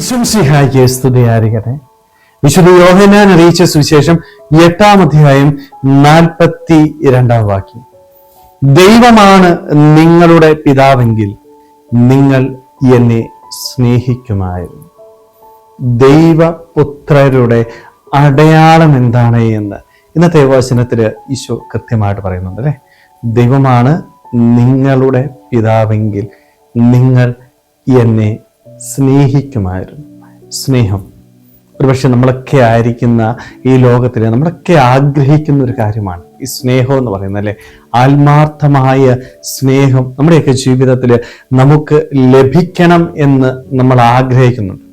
പ്രശംസിഹായിക്ക് സ്തുതിയായിരിക്കട്ടെ. വിശുദ്ധ യോഹനാൻ അറിയിച്ച സുവിശേഷം എട്ടാം അധ്യായം നാൽപ്പത്തി രണ്ടാം വാക്യം. ദൈവമാണ് നിങ്ങളുടെ പിതാവെങ്കിൽ നിങ്ങൾ എന്നെ സ്നേഹിക്കുമായിരുന്നു. ദൈവപുത്രരുടെ അടയാളം എന്താണ് എന്ന് ഇന്നത്തെ വചനത്തിൽ ഈശോ കൃത്യമായിട്ട് പറയുന്നുണ്ട് അല്ലെ? ദൈവമാണ് നിങ്ങളുടെ പിതാവെങ്കിൽ നിങ്ങൾ എന്നെ സ്നേഹിക്കുമായിരുന്നു. സ്നേഹം. ഒരുപക്ഷെ നമ്മളൊക്കെ ആയിരിക്കുന്ന ഈ ലോകത്തിലെ നമ്മളൊക്കെ ആഗ്രഹിക്കുന്ന ഒരു കാര്യമാണ് ഈ സ്നേഹം എന്ന് പറയുന്നത് അല്ലെ? ആത്മാർത്ഥമായ സ്നേഹം നമ്മുടെയൊക്കെ ജീവിതത്തിൽ നമുക്ക് ലഭിക്കണം എന്ന് നമ്മൾ ആഗ്രഹിക്കുന്നുണ്ട്.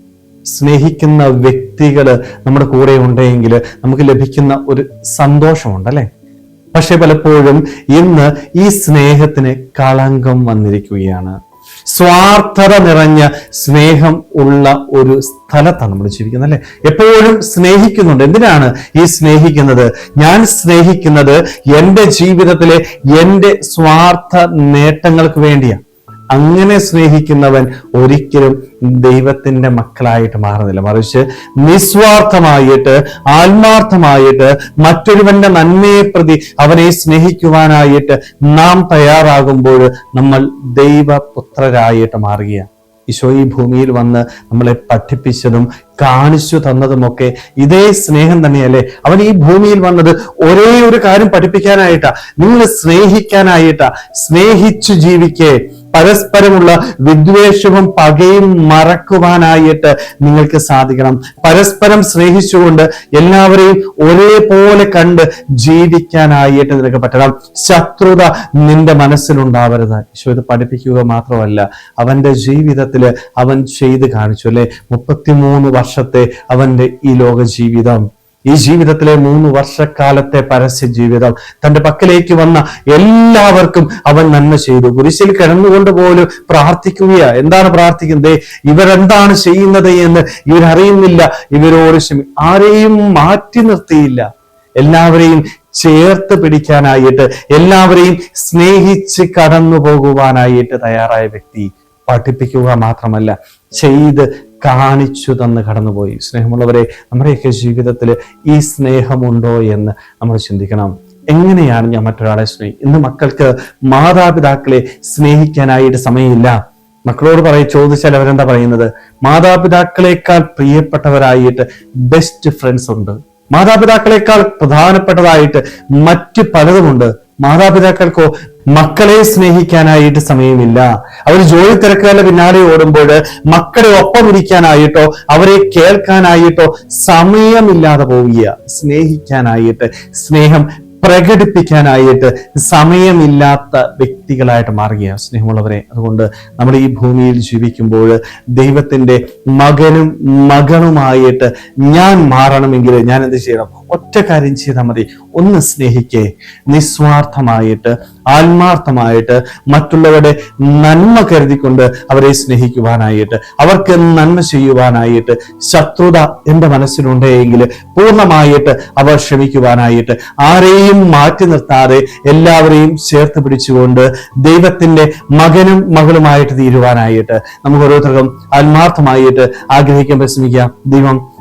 സ്നേഹിക്കുന്ന വ്യക്തികൾ നമ്മുടെ കൂടെ ഉണ്ടെങ്കിൽ നമുക്ക് ലഭിക്കുന്ന ഒരു സന്തോഷമുണ്ട് അല്ലെ? പക്ഷെ പലപ്പോഴും ഇന്ന് ഈ സ്നേഹത്തിന് കളങ്കം വന്നിരിക്കുകയാണ്. സ്വാർത്ഥത നിറഞ്ഞ സ്നേഹം ഉള്ള ഒരു സ്ഥലത്താണ് നമ്മൾ ജീവിക്കുന്നത് അല്ലെ? എപ്പോഴും സ്നേഹിക്കുന്നുണ്ട്. എന്തിനാണ് ഈ സ്നേഹിക്കുന്നത്? ഞാൻ സ്നേഹിക്കുന്നത് എന്റെ ജീവിതത്തിലെ എന്റെ സ്വാർത്ഥ നേട്ടങ്ങൾക്ക് വേണ്ടിയാണ്. അങ്ങനെ സ്നേഹിക്കുന്നവൻ ഒരിക്കലും ദൈവത്തിന്റെ മക്കളായിട്ട് മാറുന്നില്ല. മറിച്ച് നിസ്വാർത്ഥമായിട്ട് ആത്മാർത്ഥമായിട്ട് മറ്റൊരുവന്റെ നന്മയെ പ്രതി അവനെ സ്നേഹിക്കുവാനായിട്ട് നാം തയ്യാറാകുമ്പോൾ നമ്മൾ ദൈവപുത്രരായിട്ട് മാറുകയാണ്. ഈശോ ഈ ഭൂമിയിൽ വന്ന് നമ്മളെ പഠിപ്പിച്ചതും കാണിച്ചു തന്നതുമൊക്കെ ഇതേ സ്നേഹം തന്നെയല്ലേ? അവൻ ഈ ഭൂമിയിൽ വന്നത് ഒരേ ഒരു കാര്യം പഠിപ്പിക്കാനായിട്ടാ. നിങ്ങൾ സ്നേഹിക്കാനായിട്ടാ. സ്നേഹിച്ചു ജീവിക്കേ. പരസ്പരമുള്ള വിദ്വേഷവും പകയും മറക്കുവാനായിട്ട് നിങ്ങൾക്ക് സാധിക്കണം. പരസ്പരം സ്നേഹിച്ചുകൊണ്ട് എല്ലാവരെയും ഒരേപോലെ കണ്ട് ജീവിക്കാനായിട്ട് നിനക്ക് പറ്റണം. ശത്രുത നിന്റെ മനസ്സിലുണ്ടാവരുത്. ഈശോ ഇത് പഠിപ്പിക്കുക മാത്രമല്ല അവന്റെ ജീവിതത്തിൽ അവൻ ചെയ്ത് കാണിച്ചു അല്ലെ? മുപ്പത്തിമൂന്ന് വർഷത്തെ അവന്റെ ഈ ലോക ജീവിതം ഈ ജീവിതത്തിലെ മൂന്ന് വർഷക്കാലത്തെ പരസ്യ ജീവിതം തന്റെ പക്കലേക്ക് വന്ന എല്ലാവർക്കും അവൻ നന്മ ചെയ്തു. കുരിശിൽ കിടന്നുകൊണ്ട് പോലും പ്രാർത്ഥിക്കുകയാ. എന്താണ് പ്രാർത്ഥിക്കുന്നത്? ഇവരെന്താണ് ചെയ്യുന്നത് എന്ന് ഇവരറിയുന്നില്ല. ഇവരോട് ക്ഷമി ആരെയും മാറ്റി നിർത്തിയില്ല. എല്ലാവരെയും ചേർത്ത് പിടിക്കാനായിട്ട് എല്ലാവരെയും സ്നേഹിച്ച് കടന്നു പോകുവാനായിട്ട് തയ്യാറായ വ്യക്തി പഠിപ്പിക്കുക മാത്രമല്ല ചെയ്ത് കാണിച്ചു തന്ന് കടന്നുപോയി. സ്നേഹമുള്ളവരെ നമ്മുടെയൊക്കെ ജീവിതത്തിൽ ഈ സ്നേഹമുണ്ടോ എന്ന് നമ്മൾ ചിന്തിക്കണം. എങ്ങനെയാണ് ഞാൻ മറ്റൊരാളെ സ്നേഹിക്കുന്നത് ഇന്ന് മക്കൾക്ക് മാതാപിതാക്കളെ സ്നേഹിക്കാനായിട്ട് സമയമില്ല. മക്കളോട് പറയ ചോദിച്ചാൽ അവരെന്താ പറയുന്നത്? മാതാപിതാക്കളെക്കാൾ പ്രിയപ്പെട്ടവരായിട്ട് ബെസ്റ്റ് ഫ്രണ്ട്സ് ഉണ്ട്. മാതാപിതാക്കളെക്കാൾ പ്രധാനപ്പെട്ടതായിട്ട് മറ്റ് പലതുമുണ്ട്. മാതാപിതാക്കൾക്കോ മക്കളെ സ്നേഹിക്കാനായിട്ട് സമയമില്ല. അവർ ജോലി തിരക്കുകളുടെ പിന്നാലെ ഓടുമ്പോൾ മക്കളെ ഒപ്പം ഇരിക്കാനായിട്ടോ അവരെ കേൾക്കാനായിട്ടോ സമയമില്ലാതെ പോവുക സ്നേഹിക്കാനായിട്ട് സ്നേഹം പ്രകടിപ്പിക്കാനായിട്ട് സമയമില്ലാത്ത വ്യക്തികളായിട്ട് മാറുകയാണ് സ്നേഹമുള്ളവരെ. അതുകൊണ്ട് നമ്മൾ ഈ ഭൂമിയിൽ ജീവിക്കുമ്പോൾ ദൈവത്തിന്റെ മകനും മകളുമായിട്ട് ഞാൻ മാറണമെങ്കിൽ ഞാൻ എന്ത് ചെയ്യണം? ഒറ്റ കാര്യം ചെയ്താൽ മതി. ഒന്ന് സ്നേഹിക്കേ. നിസ്വാർത്ഥമായിട്ട് ആത്മാർത്ഥമായിട്ട് മറ്റുള്ളവരുടെ നന്മ കരുതിക്കൊണ്ട് അവരെ സ്നേഹിക്കുവാനായിട്ട് അവർക്ക് നന്മ ചെയ്യുവാനായിട്ട് ശത്രുത എന്റെ മനസ്സിലുണ്ടെങ്കിൽ പൂർണമായിട്ട് അവർ ക്ഷമിക്കുവാനായിട്ട് ആരെയും മാറ്റി നിർത്താതെ എല്ലാവരെയും ചേർത്ത് പിടിച്ചുകൊണ്ട് ദൈവത്തിന്റെ മകനും മകളുമായിട്ട് തീരുവാനായിട്ട് നമുക്ക് ഓരോരുത്തർക്കും ആത്മാർത്ഥമായിട്ട് ആഗ്രഹിക്കാൻ പരിശ്രമിക്കാം. ദൈവം